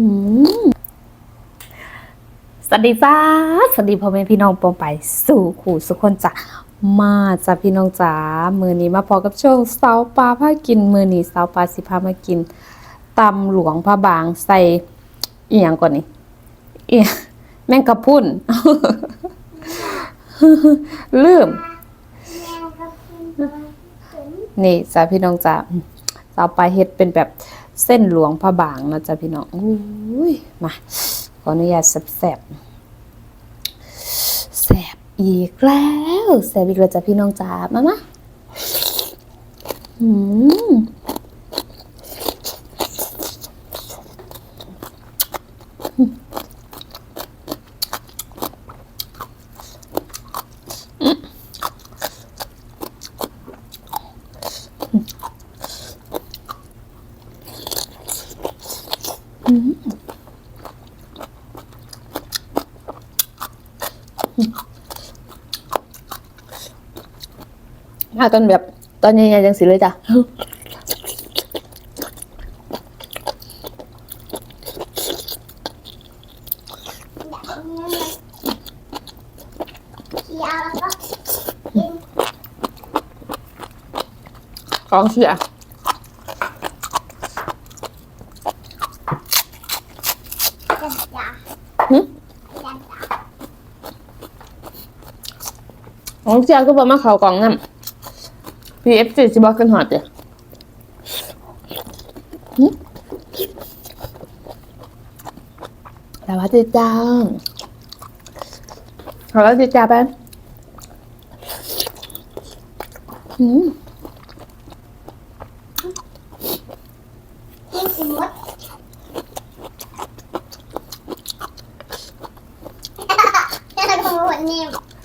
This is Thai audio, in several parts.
อืมสวัสดีจ้าสวัสดีพ่อแม่พี่น้องปองไปสู่ขู่สุกคนจ้ะมาจ้ะพี่น้องจ๋ามือนี้มาพอกับช่วงเสาปลาพากิน มือนี้เสาปลาสิพามากินตำหลวงพระบางใส่อีหยังก่อนนี่เอียแมงกะพรุนลืมนี่จ้ะพี่น้องจ้ะเสาปลาเฮ็ดเป็นแบบ เส้นหลวงพระบางนะจ๊ะพี่น้องอุ้ยมาขออนุญาตแสบๆแสบอีกแล้วแสบอีกแล้วจ้ะพี่น้องจ้ามามาอืม มาตอนแบบตอนใหญ่ๆจังสิเลยจ้ะยาวแล้วก็กินกองเชียร์ จัดยา หึ จัดยาก องเชียร์ก็บอกมาเขากองน้ำ PFC สิบอกกันหอดเด้อหึสวัสดีจ้าสวัสดีจ้าแป้นอืมนสิมดแล้วก็หมดเนี่ย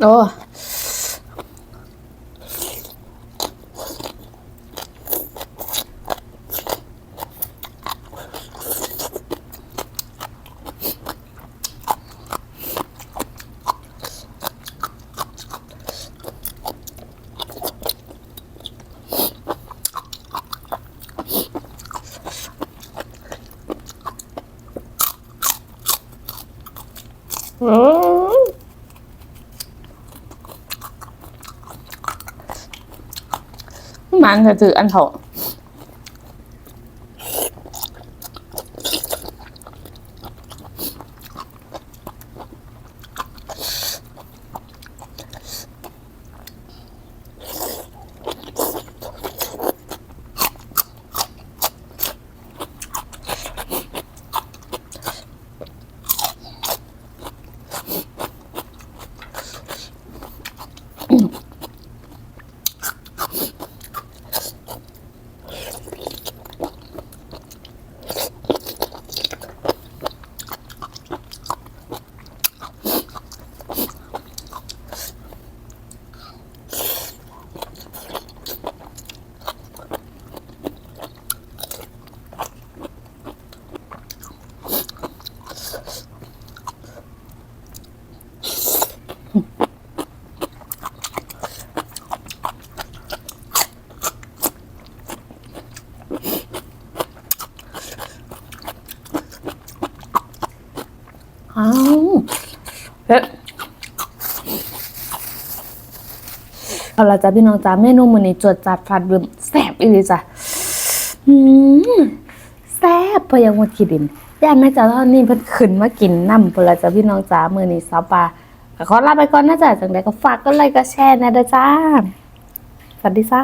กมันก็ปุ่นปุ่นอื อันจะจืออันเถาะ อ้าวเฮ้ยเอาละจ้ะพี่น้องจ้าเมนูมื้อนี้จวดจัดฟัดเบิ่มแซ่บอีหลีจ้ะอืมแซ่บพยังหมดขีดินย่านแม่จ้าตอนนี้เพิ่นขึ้นมากินน้ำพละจ้ะพี่น้องจ้ามื้อนี้สาวปลาขอลาไปก่อนนะจ้ะจังไดก็ฝากกดไลค์กดแชร์นะเด้อจ้าสวัสดีจ้า